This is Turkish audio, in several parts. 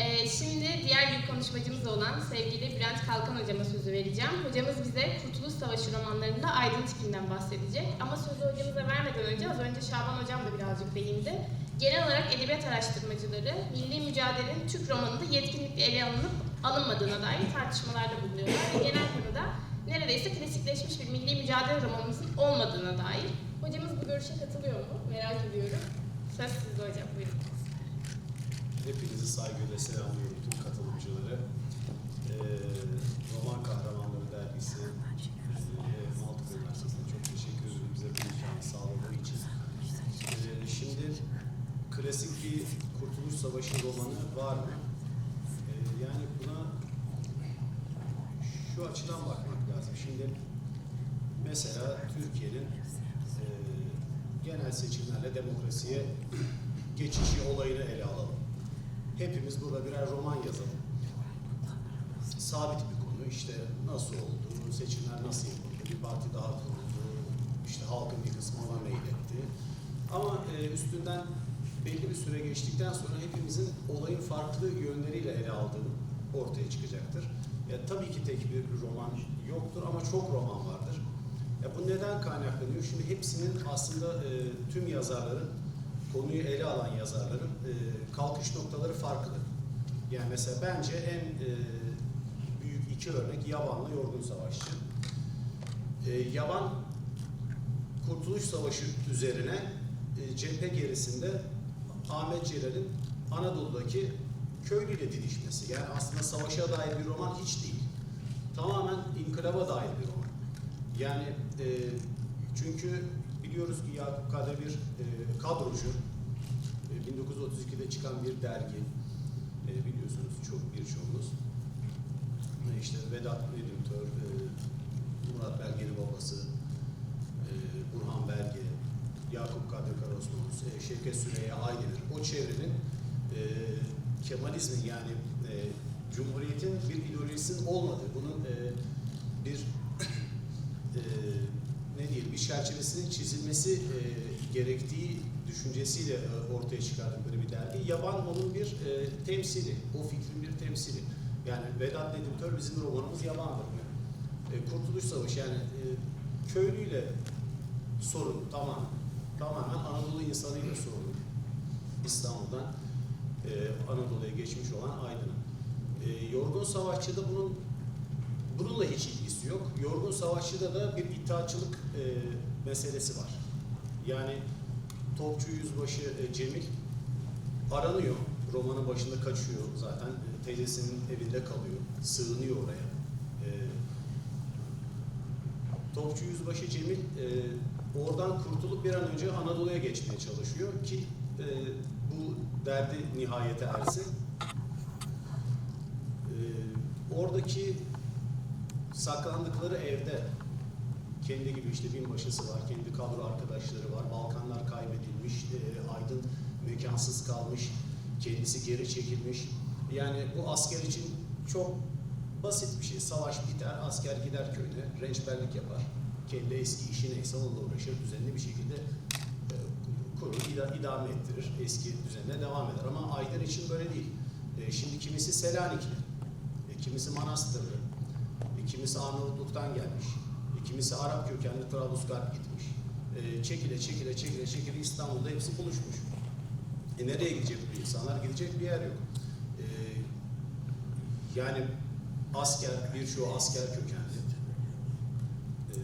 Ee, şimdi diğer bir konuşmacımız olan sevgili Bülent Kalkan hocama sözü vereceğim. Hocamız bize Kurtuluş Savaşı romanlarında Aydın tipinden bahsedecek. Ama sözü hocamıza vermeden önce az önce Şaban hocam da birazcık değindi. Genel olarak edebiyat araştırmacıları milli mücadelenin Türk romanında yetkinlikle ele alınıp alınmadığına dair tartışmalarda bulunuyorlar. Ve genel konuda neredeyse klasikleşmiş bir milli mücadele romanımızın olmadığına dair. Hocamız bu görüşe katılıyor mu? Merak ediyorum. Söz sizde hocam. Buyurun. Hepinizi saygıyla selamlıyorum tüm katılımcıları. Ee, Roman Kahramanları Dergisi e, Maltepe Üniversitesi'ne çok teşekkür ederim bize bu imkanı sağladığı için. Ee, şimdi klasik bir Kurtuluş Savaşı romanı var mı? Ee, yani buna şu açıdan bakmak lazım. Şimdi mesela Türkiye'nin e, genel seçimlerle demokrasiye geçişi olayını ele alalım. Hepimiz burada birer roman yazalım. Sabit bir konu işte nasıl oldu, seçimler nasıl yapıldı, bir parti daha kuruldu, işte halkın bir kısmı ona meyletti. Ama e, üstünden belli bir süre geçtikten sonra hepimizin olayın farklı yönleriyle ele aldığını ortaya çıkacaktır. Ya, tabii ki tek bir roman yoktur ama çok roman vardır. Ya, bu neden kaynaklanıyor? Şimdi hepsinin aslında e, tüm yazarların konuyu ele alan yazarların e, kalkış noktaları farklı. Yani mesela bence en e, büyük iki örnek Yaban'la Yorgun Savaşçı. E, Yaban Kurtuluş Savaşı üzerine e, cephe gerisinde Ahmet Celal'in Anadolu'daki köylüyle didişmesi. Yani aslında savaşa dair bir roman hiç değil. Tamamen inkılaba dair bir roman. Yani e, çünkü biliyoruz ki Yakup Kadri bir e, kadrocu. E, 1932'de çıkan bir dergi. E, biliyorsunuz çok birçoğunuz. E, işte Vedat Editör, e, Murat Belge'nin babası, e, Burhan Belge, Yakup Kadri Karosmanoğlu, e, Şevket Süreyya Aydemir. O çevrenin e, Kemalizmin yani e, Cumhuriyet'in bir ideolojisinin olmadığı, bunun e, bir e, bir çerçevesinin çizilmesi e, gerektiği düşüncesiyle e, ortaya çıkardıkları bir dergi. Yaban onun bir e, temsili, o fikrin bir temsili. Yani Vedat Nedimtör bizim romanımız Yaban'dır. E, Kurtuluş Savaşı yani e, köylüyle sorun tamam tamamen Anadolu insanıyla sorun. İstanbul'dan e, Anadolu'ya geçmiş olan Aydın'ın. E, Yorgun Savaşçı'da bunun bununla hiç ilgisi yok. Yorgun Savaşçı'da da bir itaatçılık e, meselesi var. Yani Topçu Yüzbaşı e, Cemil aranıyor. Romanın başında kaçıyor zaten. E, teyzesinin evinde kalıyor. Sığınıyor oraya. E, Topçu Yüzbaşı Cemil e, oradan kurtulup bir an önce Anadolu'ya geçmeye çalışıyor ki e, bu derdi nihayete ersin. E, oradaki saklandıkları evde kendi gibi işte binbaşısı var, kendi kadro arkadaşları var, Balkanlar kaybedilmiş, e, Aydın mekansız kalmış, kendisi geri çekilmiş. Yani bu asker için çok basit bir şey. Savaş biter, asker gider köyüne, rençberlik yapar. Kendi eski işi neyse onunla uğraşır, düzenli bir şekilde e, kurur, ida- idame ettirir, eski düzenine devam eder. Ama Aydın için böyle değil. E, şimdi kimisi Selanikli, e, kimisi Manastırlı, kimisi Arnavutluk'tan gelmiş, kimisi Arap kökenli Trablusgarp gitmiş. E, çekile çekile çekile çekile İstanbul'da hepsi buluşmuş. E, nereye gidecek bu insanlar? Gidecek bir yer yok. E, yani asker, birçoğu asker kökenli. E,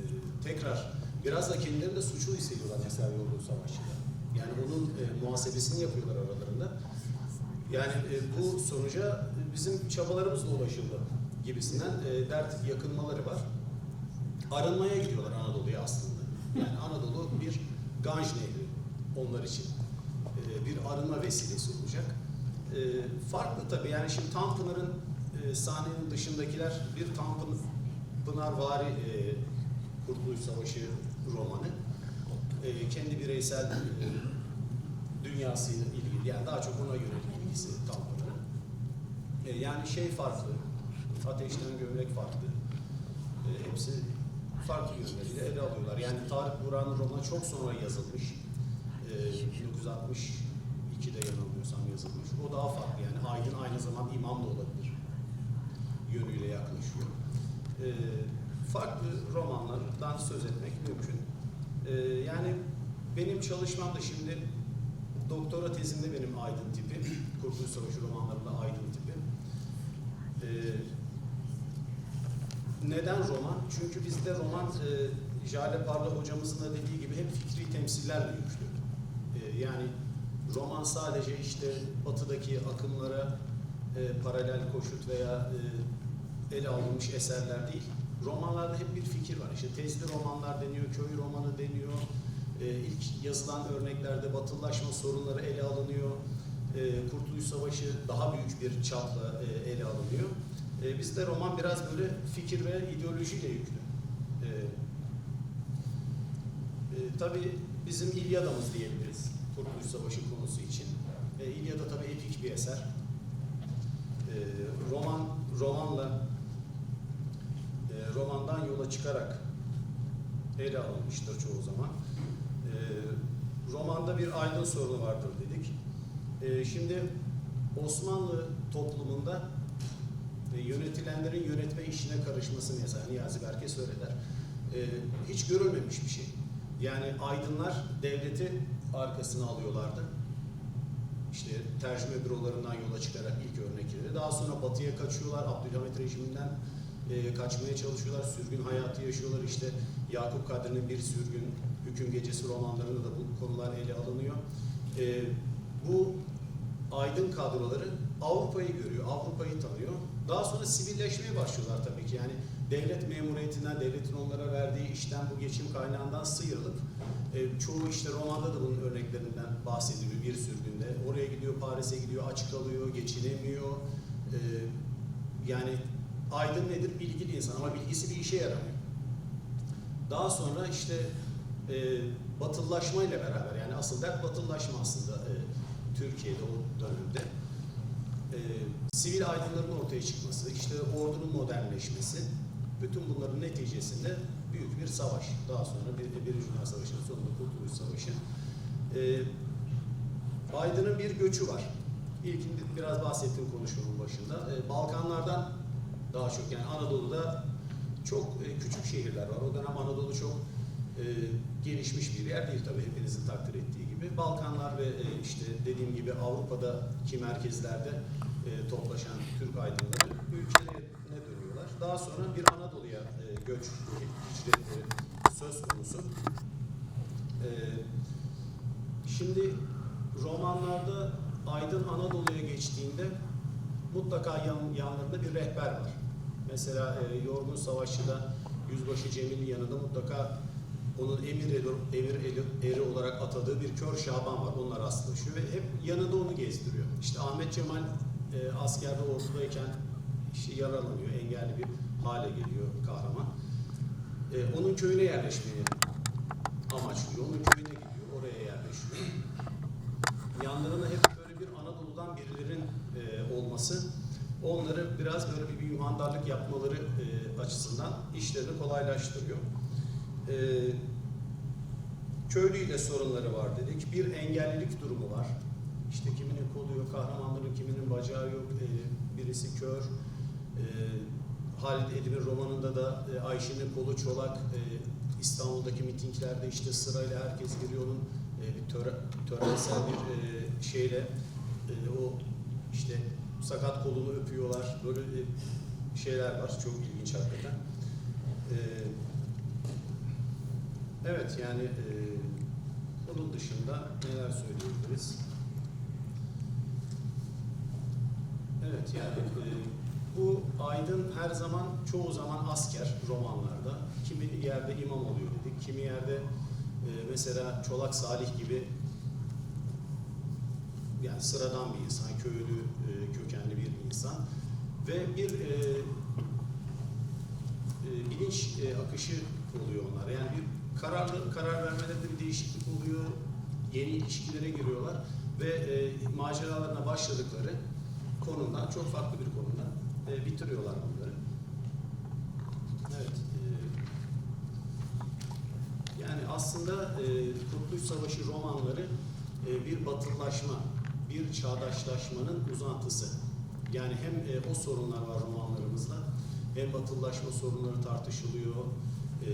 tekrar biraz da kendilerini de suçlu hissediyorlar mesela Yorgun Savaşçı'da. Yani onun e, muhasebesini yapıyorlar aralarında. Yani e, bu sonuca bizim çabalarımızla ulaşıldı gibisinden e, dert yakınmaları var. Arınmaya gidiyorlar Anadolu'ya aslında. Yani Anadolu bir Ganj Nehri onlar için. E, bir arınma vesilesi olacak. E, farklı tabii yani şimdi Tanpınar'ın e, sahnenin dışındakiler bir Tanpınarvari e, Kurtuluş Savaşı romanı. E, kendi bireysel e, dünyasıyla ilgili yani daha çok ona yönelik ilgisi Tanpınar'ın. E, yani şey farklı, ateşten gömlek farklı. E, hepsi farklı yönleriyle ele alıyorlar. Yani Tarık Buran'ın romanı çok sonra yazılmış. E, 1962'de yanılmıyorsam yazılmış. O daha farklı. Yani aydın aynı zamanda imam da olabilir yönüyle yaklaşıyor. Ee, farklı romanlardan söz etmek mümkün. Ee, yani benim çalışmam da şimdi doktora tezimde benim aydın tipi, Kurtuluş Savaşı romanlarında aydın tipi. Ee, neden roman? Çünkü bizde roman e, Jale Parla hocamızın da dediği gibi hep fikri temsillerle yüklü. E, yani roman sadece işte batıdaki akımlara e, paralel koşut veya e, ele alınmış eserler değil. Romanlarda hep bir fikir var. İşte tezli romanlar deniyor, köy romanı deniyor. E, ilk yazılan örneklerde batılılaşma sorunları ele alınıyor. E, Kurtuluş Savaşı daha büyük bir çapla e, ele alınıyor. E, bizde roman biraz böyle fikir ve ideolojiyle yüklü. E, e, tabii bizim İlyada'mız diyebiliriz Kurtuluş Savaşı konusu için. E, İlyada tabii epik bir eser. E, roman romanla e, romandan yola çıkarak ele alınmıştır çoğu zaman. E, romanda bir aydın sorunu vardır dedik. E, şimdi Osmanlı toplumunda yönetilenlerin yönetme işine karışması mesela Niyazi Berke söyler. E, hiç görülmemiş bir şey. Yani aydınlar devleti arkasına alıyorlardı. İşte tercüme bürolarından yola çıkarak ilk örnekleri. Daha sonra batıya kaçıyorlar. Abdülhamit rejiminden e, kaçmaya çalışıyorlar. Sürgün hayatı yaşıyorlar. İşte Yakup Kadri'nin Bir Sürgün, Hüküm Gecesi romanlarında da bu konular ele alınıyor. E, bu aydın kadroları Avrupa'yı görüyor, Avrupa'yı tanıyor. Daha sonra sivilleşmeye başlıyorlar tabii ki. Yani devlet memuriyetinden, devletin onlara verdiği işten, bu geçim kaynağından sıyrılıp e, çoğu işte romanda da bunun örneklerinden bahsediliyor bir sürgünde. Oraya gidiyor, Paris'e gidiyor, aç kalıyor, geçinemiyor. E, yani aydın nedir? Bilgili insan ama bilgisi bir işe yaramıyor. Daha sonra işte e, batıllaşmayla beraber yani asıl dert batıllaşma aslında e, Türkiye'de o dönemde. E, sivil aydınların ortaya çıkması, işte ordunun modernleşmesi, bütün bunların neticesinde büyük bir savaş. Daha sonra bir, Birinci Dünya Savaşı'nın sonunda Kurtuluş Savaşı. E, Aydın'ın bir göçü var. İlkinde biraz bahsettim konuşmamın başında. E, Balkanlardan daha çok yani Anadolu'da çok e, küçük şehirler var. O dönem Anadolu çok e, gelişmiş bir yer değil tabii hepinizin takdir ettiği gibi. Balkanlar ve e, işte dediğim gibi Avrupa'daki merkezlerde e, toplaşan Türk aydınları ülkelerine dönüyorlar. Daha sonra bir Anadolu'ya e, göç hicretleri söz konusu. E, şimdi romanlarda Aydın Anadolu'ya geçtiğinde mutlaka yan, yanlarında bir rehber var. Mesela e, Yorgun Savaşçı'da Yüzbaşı Cemil'in yanında mutlaka onun emir eri, emir eri, olarak atadığı bir kör Şaban var. Onunla rastlaşıyor ve hep yanında onu gezdiriyor. İşte Ahmet Cemal e, askerde ordudayken işte yaralanıyor, engelli bir hale geliyor kahraman. E, onun köyüne yerleşmeyi amaçlıyor. Onun köyüne gidiyor, oraya yerleşiyor. Yanlarına hep böyle bir Anadolu'dan birilerin e, olması onları biraz böyle bir, yuhandarlık yapmaları e, açısından işlerini kolaylaştırıyor. E, köylüyle sorunları var dedik. Bir engellilik durumu var. İşte kiminin kolu yok, kahramanların kiminin bacağı yok, e, birisi kör. E, Halid Edip'in romanında da e, Ayşe'nin kolu çolak. E, İstanbul'daki mitinglerde işte sırayla herkes giriyor onun e, bir töre, törensel bir e, şeyle e, o işte sakat kolunu öpüyorlar. Böyle e, şeyler var. Çok ilginç hakikaten. E, evet yani e, bunun dışında neler söyleyebiliriz? Evet yani e, bu Aydın her zaman çoğu zaman asker romanlarda. Kimi yerde imam oluyor dedik. Kimi yerde e, mesela Çolak Salih gibi yani sıradan bir insan, köylü e, kökenli bir insan ve bir e, e, bilinç e, akışı oluyor onlar. Yani bir kararlı karar vermelerinde bir değişiklik oluyor. Yeni ilişkilere giriyorlar ve e, maceralarına başladıkları konumdan çok farklı bir konumdan e, bitiriyorlar bunları. Evet. e, yani aslında e, Kurtuluş Savaşı romanları e, bir batılılaşma, bir çağdaşlaşmanın uzantısı. Yani hem e, o sorunlar var romanlarımızda, hem batılılaşma sorunları tartışılıyor. E,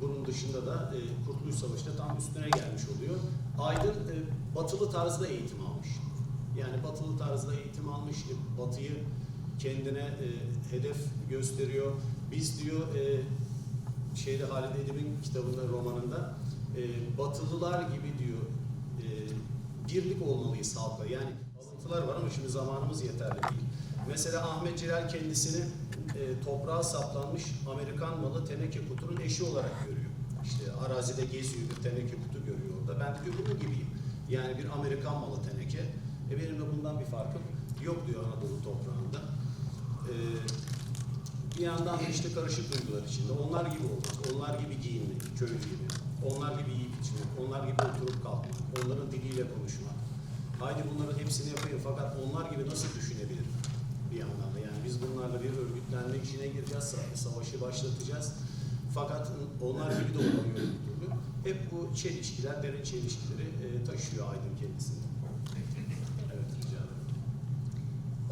bunun dışında da e, Kurtuluş Savaşı'nda tam üstüne gelmiş oluyor. Aydın e, batılı tarzda eğitim almış. Yani batılı tarzda eğitim almış, batıyı kendine e, hedef gösteriyor. Biz diyor e, şeyde Halid Edip'in kitabında, romanında e, batılılar gibi diyor e, birlik olmalıyız halkla. Yani alıntılar var ama şimdi zamanımız yeterli değil. Mesela Ahmet Celal kendisini e, toprağa saplanmış Amerikan malı teneke kutunun eşi olarak görüyor. İşte arazide geziyor bir teneke kutu görüyor orada. Ben de diyor bunun gibiyim. Yani bir Amerikan malı teneke. E benim de bundan bir farkım yok diyor Anadolu toprağında. E, bir yandan da işte karışık duygular içinde. Onlar gibi olmak, onlar gibi giyinmek, köylü gibi. Onlar gibi yiyip içmek, onlar gibi oturup kalkmak, onların diliyle konuşmak. Haydi bunların hepsini yapayım fakat onlar gibi nasıl düşünebilir bir yandan da. Yani biz bunlarla bir örgütlenme işine gireceğiz, sa- savaşı başlatacağız. Fakat onlar gibi de olamıyor. Hep bu çelişkiler, derin çelişkileri e, taşıyor Aydın kendisinde. Evet, rica ederim.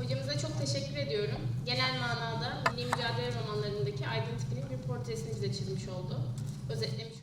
Hocamıza çok teşekkür ediyorum. Genel manada milli mücadele romanlarındaki Aydın tipinin bir portresini bize çizmiş oldu. Özetlemiş